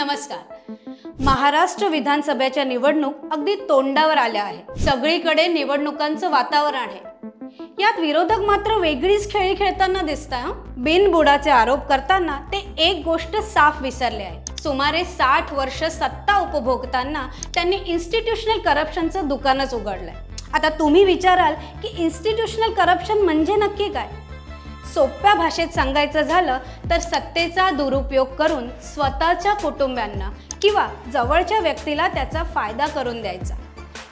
नमस्कार. महाराष्ट्र विधानसभेच्या निवडणूक अगदी तोंडावर आल्या आहेत. सगळीकडे निवडणुकांचं वातावरण आहे. यात विरोधक मात्र वेगळीच खेळी खेळताना दिसताय बिनबुडाचे आरोप करताना ते एक गोष्ट साफ विसरले आहे सुमारे साठ वर्ष सत्ता उपभोगताना त्यांनी इन्स्टिट्यूशनल करप्शनचं दुकानच उघडलंय. आता तुम्ही विचाराल की इन्स्टिट्यूशनल करप्शन म्हणजे नक्की काय? सोप्या भाषेत सांगायचं झालं तर सत्तेचा दुरुपयोग करून स्वतःच्या कुटुंबांना किंवा जवळच्या व्यक्तीला त्याचा फायदा करून द्यायचा.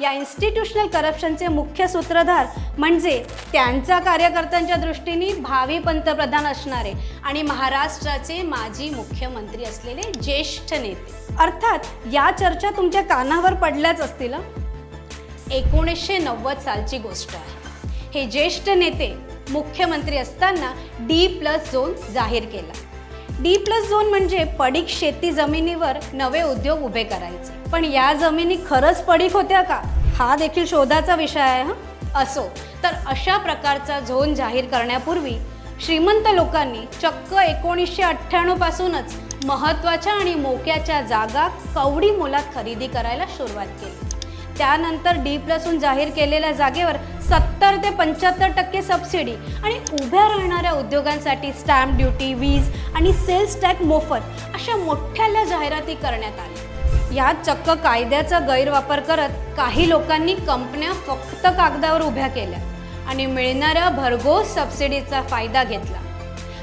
या इन्स्टिट्यूशनल करप्शनचे मुख्य सूत्रधार म्हणजे त्यांचा कार्यकर्त्यांच्या दृष्टीने भावी पंतप्रधान असणारे आणि महाराष्ट्राचे माजी मुख्यमंत्री असलेले ज्येष्ठ नेते. अर्थात या चर्चा तुमच्या कानावर पडल्याच असतील एकोणीसशे नव्वद सालची गोष्ट आहे. हे ज्येष्ठ नेते मुख्यमंत्री असताना डी प्लस झोन जाहीर केला. डी प्लस झोन म्हणजे पडीक शेती जमिनीवर नवे उद्योग उभे करायचे. पण या जमिनी खरंच पडीक होत्या का? हा देखील शोधाचा विषय आहे हा? असो. तर अशा प्रकारचा झोन जाहीर करण्यापूर्वी श्रीमंत लोकांनी चक्क एकोणीसशे अठ्ठ्याण्णव पासूनच महत्त्वाच्या आणि मोक्याच्या जागा कवडी मोलात खरेदी करायला सुरुवात केली. त्यानंतर डी प्लसून जाहीर केलेल्या जागेवर सत्तर ते पंच्याहत्तर टक्के सबसिडी आणि उभ्या राहणाऱ्या उद्योगांसाठी स्टॅम्प ड्युटी वीज आणि सेल्स टॅक्स मोफत अशा मोठ्याल्या जाहिराती करण्यात आल्या. या चक्क कायद्याचा गैरवापर करत काही लोकांनी कंपन्या फक्त कागदावर उभ्या केल्या आणि मिळणाऱ्या भरघोस सबसिडीचा फायदा घेतला.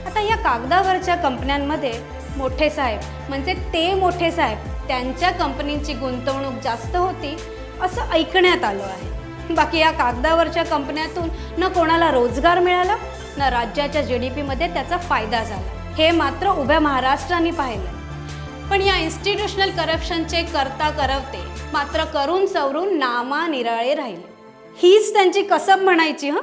आता या कागदावरच्या कंपन्यांमध्ये मोठे साहेब म्हणजे ते मोठे साहेब त्यांच्या कंपनीची गुंतवणूक जास्त होती असं ऐकण्यात आलं आहे. बाकी या कागदावरच्या कंपन्यातून न कोणाला रोजगार मिळाला न राज्याच्या जी डी पीमध्ये त्याचा फायदा झाला. हे मात्र उभ्या महाराष्ट्राने पाहिलं. पण या इन्स्टिट्यूशनल करप्शनचे करता करवते मात्र करून सवरून नामा निराळे राहिले. हीच त्यांची कसब म्हणायची हं?